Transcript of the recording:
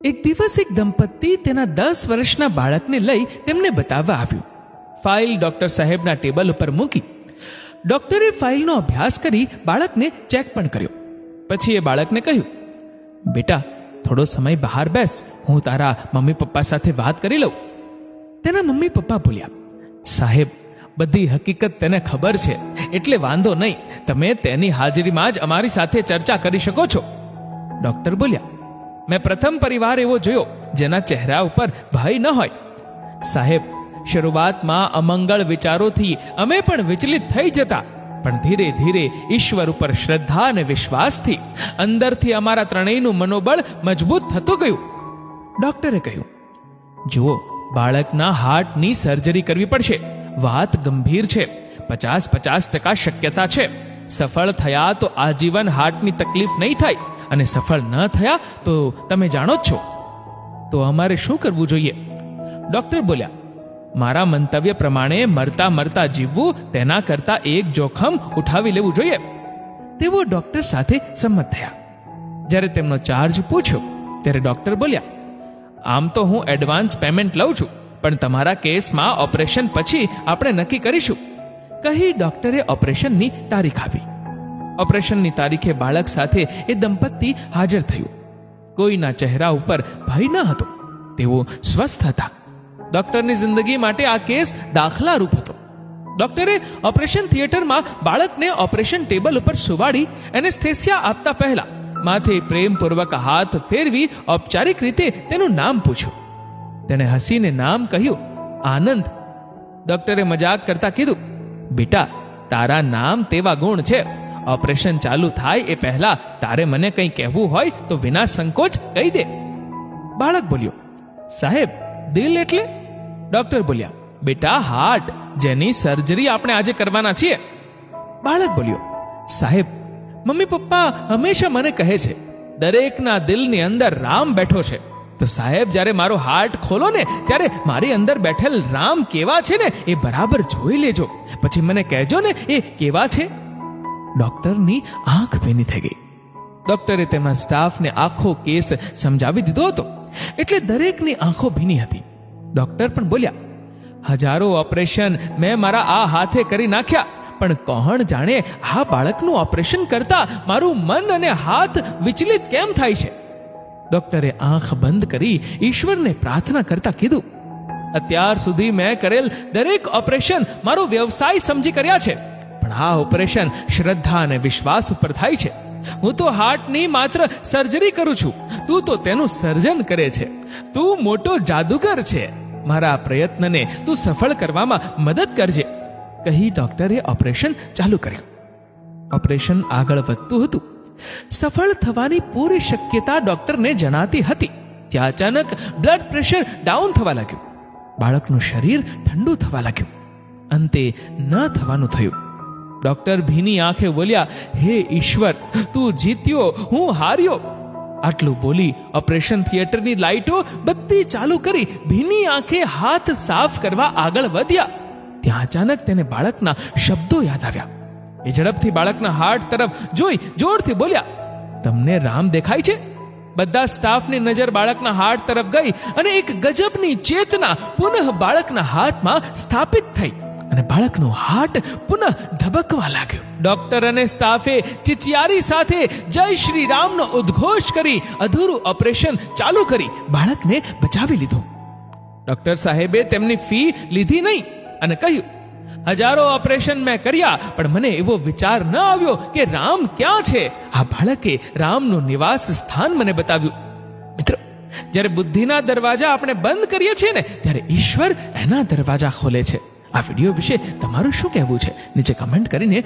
એક દિવસ એક દંપતી તેના દસ વર્ષના બાળકને લઈ તેમને બતાવવા આવ્યું. ફાઇલ ડોક્ટર સાહેબના ટેબલ ઉપર મૂકી ડોક્ટરે ફાઇલનો અભ્યાસ કરી બાળકને ચેક પણ કર્યો. પછી એ બાળકને કહ્યું, બેટા, થોડો સમય બહાર બેસ. હું તારા મમ્મી પપ્પા સાથે વાત કરી લઉં. તેના મમ્મી પપ્પા બોલ્યા, સાહેબ, બધી હકીકત તેને ખબર છે. એટલે વાંધો નહીં. તમે તેની હાજરીમાં જ અમારી સાથે ચર્ચા કરી શકો છો. ડોક્ટર બોલ્યા મેં પ્રથમ પરિવાર એવો જોયો જેના ચહેરા ઉપર ભય ન હોય. સાહેબ, શરૂઆતમાં અમંગળ વિચારોથી અમે પણ વિચલિત થઈ જતા, પણ ધીરે ધીરે ઈશ્વર ઉપર શ્રદ્ધા અને વિશ્વાસથી અંદરથી અમારા ત્રણેયનું મનોબળ મજબૂત થતું ગયું. ડોક્ટરે કહ્યું, જુઓ, બાળકના હાર્ટની સર્જરી કરવી પડશે. વાત ગંભીર છે. પચાસ પચાસ ટકા શક્યતા છે. સફળ થયા તો આજીવન હાર્ટની તકલીફ નહીં થાય. અને સફળ ન થયા તો તમે જાણો જ છો. તો અમારે શું કરવું જોઈએ? ડોક્ટર બોલ્યા, મારા મંતવ્ય પ્રમાણે મરતા મરતા જીવવું તેના કરતા એક જોખમ ઉઠાવી લેવું જોઈએ. તેઓ ડોક્ટર સાથે સંમત થયા. જ્યારે તેમનો ચાર્જ પૂછ્યો, ત્યારે ડોક્ટર બોલ્યા, આમ તો હું એડવાન્સ પેમેન્ટ લઉં છું, પણ તમારા કેસમાં ઓપરેશન પછી આપણે નક્કી કરીશું. કહી ડોક્ટરે ઓપરેશનની તારીખ આપી. ઓપરેશનની તારીખે બાળક સાથે એ દંપતી હાજર થયું. કોઈના ચહેરા ઉપર ભય ન હતો. તેઓ સ્વસ્થ હતા. ડોક્ટરની જિંદગી માટે આ કેસ દાખલારૂપ હતો. ડોક્ટરે ઓપરેશન થિયેટરમાં બાળકને ઓપરેશન ટેબલ ઉપર સુવાડી એનેસ્થેસિયા આપતા પહેલા માથે પ્રેમપૂર્વક હાથ ફેરવી ઔપચારિક રીતે તેનું નામ પૂછ્યું. તેણે હસીને નામ કહ્યું, આનંદ. ડોક્ટરે મજાક કરતા કીધું, બેટા, તારા નામ તેવા ગુણ છે. ઓપરેશન ચાલુ થાય એ પહેલા તારે મને કંઈ કહેવું હોય તો વિના સંકોચ કહી દે. બાળક બોલ્યો, સાહેબ, દિલ એટલે? ડોક્ટર બોલ્યા, બેટા, હાર્ટ, જેની સર્જરી આપણે આજે કરવાના છીએ. બાળક બોલ્યો, સાહેબ, મમ્મી પપ્પા હંમેશા મને કહે છે, દરેકના દિલની અંદર રામ બેઠો છે. તો સાહેબ, જ્યારે મારો હાર્ટ ખોલો ને, ત્યારે મારી અંદર બેઠેલ રામ કેવા છે ને એ બરાબર જોઈ લેજો. પછી મને કહેજો ને એ કેવા છે. ડોક્ટરની આંખ ભીની થઈ ગઈ. ડોક્ટરે તેમના સ્ટાફને આખો કેસ સમજાવી દીધો હતો. એટલે દરેકની આંખો ભીની હતી. ડોક્ટર પણ બોલ્યા, હજારો ઓપરેશન મેં મારા આ હાથે કરી નાખ્યા, પણ કોણ જાણે આ બાળકનું ઓપરેશન કરતા મારું મન અને હાથ વિચલિત કેમ થાય છે? ડોક્ટરે આંખ બંધ કરી ઈશ્વરને પ્રાર્થના કરતા કીધું, અત્યાર સુધી મેં કરેલ દરેક ઓપરેશન મારો વ્યવસાય સમજી કર્યા છે. પણ આ ઓપરેશન શ્રદ્ધા અને વિશ્વાસ ઉપર થાય છે. હું તો હાર્ટની માત્ર સર્જરી કરું છું. તું તો તેનું સર્જન કરે છે. તું મોટો જાદુગર છે. મારા પ્રયત્નને તું સફળ કરવામાં મદદ કરજે. કહી ડોક્ટરે ઓપરેશન ચાલુ કર્યું. ઓપરેશન આગળ વધતું હતું. સફળ થવાની પૂરી શક્યતા ડોક્ટરને જણાતી હતી. ત્યાં અચાનક બ્લડ પ્રેશર ડાઉન થવા લાગ્યું. બાળકનું શરીર ઠંડુ થવા લાગ્યું. અંતે ન થવાનું થયું. ડોક્ટર ભીની આંખે બોલ્યા, હે ઈશ્વર, તું જીત્યો, હું હાર્યો. આટલું બોલી ઓપરેશન થિયેટરની લાઇટો બધી ચાલુ કરી ભીની આંખે હાથ સાફ કરવા આગળ વધ્યા. ત્યાં અચાનક તેને બાળકના શબ્દો યાદ આવ્યા. એ ઝડપથી બાળકના હાર્ટ તરફ જોઈ જોરથી બોલ્યા, તમને રામ દેખાય છે? બધા સ્ટાફની નજર બાળકના હાર્ટ તરફ ગઈ અને એક ગજબની ચેતના પુનઃ બાળકના હાર્ટમાં સ્થાપિત થઈ. અને બાળકનું હાર્ટ પુનઃ ધબકવા લાગ્યું. ડોક્ટર અને સ્ટાફે ચિચિયારી સાથે જય શ્રી રામનો ઉદ્ઘોષ કરી અધૂરું ઓપરેશન ચાલુ કરી બાળકને બચાવી લીધું. ડોક્ટર સાહેબે તેમની ફી લીધી નહીં અને કહ્યું, હજારો ઓપરેશન મેં કર્યા, પણ મને એવો વિચાર ન આવ્યો કે રામ ક્યાં છે. આ બાળકે રામનું નિવાસ સ્થાન મને બતાવ્યું. મિત્રો, જ્યારે બુદ્ધિના દરવાજા આપણે બંધ કરીએ છીએ ને, ત્યારે ઈશ્વર એના દરવાજા ખોલે છે. આ વીડિયો વિશે તમારું શું કહેવું છે? નીચે કમેન્ટ કરીને